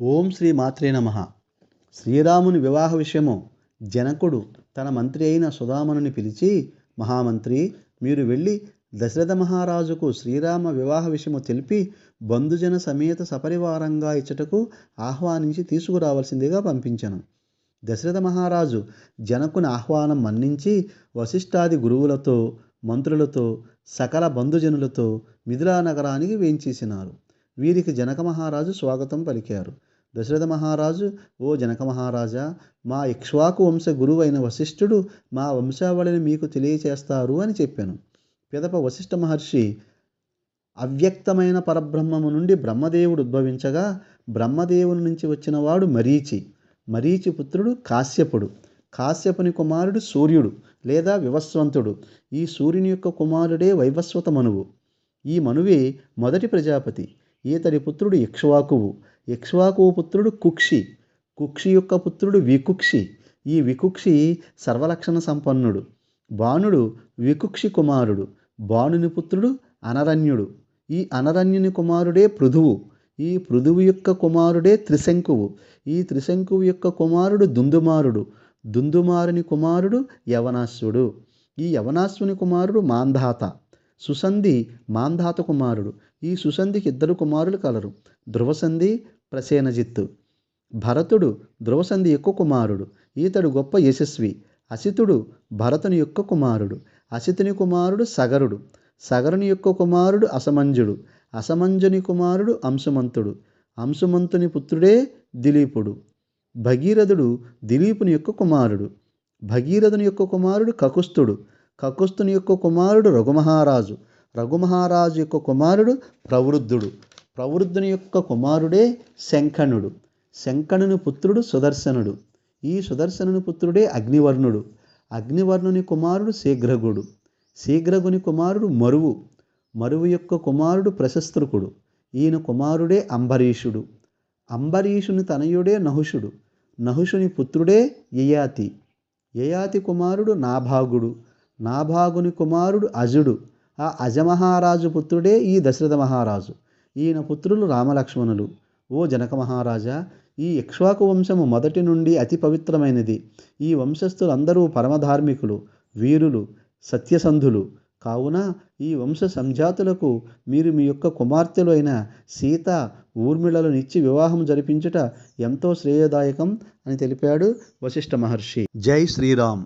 ఓం శ్రీ మాత్రే నమ. శ్రీరాముని వివాహ విషయము జనకుడు తన మంత్రి అయిన సుధామనుని పిలిచి మహామంత్రి మీరు వెళ్ళి దశరథ మహారాజుకు శ్రీరామ వివాహ విషయము తెలిపి బంధుజన సమేత సపరివారంగా ఇచ్చటకు ఆహ్వానించి తీసుకురావాల్సిందిగా పంపించను. దశరథ మహారాజు జనకుని ఆహ్వానం మన్నించి వశిష్ఠాది గురువులతో మంత్రులతో సకల బంధుజనులతో మిథిలా నగరానికి వేంచేసినారు. వీరికి జనక మహారాజు స్వాగతం పలికారు. దశరథ మహారాజు ఓ జనక మహారాజా మా ఇక్ష్వాకు వంశ గురువైన వశిష్ఠుడు మా వంశావళిని మీకు తెలియచేస్తారు అని చెప్పాను. పిదప వశిష్ఠ మహర్షి అవ్యక్తమైన పరబ్రహ్మము నుండి బ్రహ్మదేవుడు ఉద్భవించగా బ్రహ్మదేవుని నుంచి వచ్చినవాడు మరీచి. మరీచి పుత్రుడు కాశ్యపుడు. కాశ్యపుని కుమారుడు సూర్యుడు లేదా వివస్వంతుడు. ఈ సూర్యుని యొక్క కుమారుడే వైవస్వత మనువు ఈ మనువే మొదటి ప్రజాపతి. ఈతడి పుత్రుడు ఇక్ష్వాకువు ఇక్ష్వాకువు పుత్రుడు కుక్షి. కుక్షి యొక్క పుత్రుడు వికుక్షి. ఈ వికుక్షి సర్వలక్షణ సంపన్నుడు. బాణుడు వికుక్షి కుమారుడు. బాణుని పుత్రుడు అనరణ్యుడు. ఈ అనరణ్యుని కుమారుడే పృథువు. ఈ పృథువు యొక్క కుమారుడే త్రిశంకువు. ఈ త్రిశంకువు యొక్క కుమారుడు దుందుమారుడు. దుందుమారుని కుమారుడు యవనాశ్వుడు. ఈ యవనాశ్వుని కుమారుడు మాంధాత. సుసంధి మాంధాత కుమారుడు. ఈ సుసంధికి ఇద్దరు కుమారులు కలరు. ధ్రువసంధి ప్రసేనజిత్తు. భరతుడు ధ్రువసంధి యొక్క కుమారుడు. ఈతడు గొప్ప యశస్వి. అసితుడు భరతుని యొక్క కుమారుడు. అసితుని కుమారుడు సగరుడు. సగరుని యొక్క కుమారుడు అసమంజుడు. అసమంజుని కుమారుడు అంశుమంతుడు. అంశుమంతుని పుత్రుడే దిలీపుడు. భగీరథుడు దిలీపుని యొక్క కుమారుడు. భగీరథుని యొక్క కుమారుడు కకుస్తుడు కకుస్తుని యొక్క కుమారుడు రఘుమహారాజు. రఘుమహారాజు యొక్క కుమారుడు ప్రవృద్ధుడు. ప్రవృద్ధుని యొక్క కుమారుడే శంఖనుడు. శంఖనుని పుత్రుడు సుదర్శనుడు. ఈ సుదర్శనుని పుత్రుడే అగ్నివర్ణుడు. అగ్నివర్ణుని కుమారుడు శీఘ్రగుడు. శీఘ్రగుని కుమారుడు మరువు. మరువు యొక్క కుమారుడు ప్రశస్త్రుకుడు. ఈయన కుమారుడే అంబరీషుడు. అంబరీషుని తనయుడే నహుషుడు. నహుషుని పుత్రుడే యయాతి. యయాతి కుమారుడు నాభాగుడు. నాభాగుని కుమారుడు అజుడు. ఆ అజమహారాజు పుత్రుడే ఈ దశరథ మహారాజు. ఈయన పుత్రులు రామలక్ష్మణులు. ఓ జనక మహారాజా ఈ ఇక్ష్వాకు వంశము మొదటి నుండి అతి పవిత్రమైనది. ఈ వంశస్థులందరూ పరమధార్మికులు వీరులు సత్యసంధులు. కావున ఈ వంశ సంజాతులకు మీరు మీ యొక్క కుమార్తెలు అయిన సీత ఊర్మిళలను ఇచ్చి వివాహం జరిపించుట ఎంతో శ్రేయదాయకం అని తెలిపాడు వశిష్ఠ మహర్షి. జై శ్రీరామ్.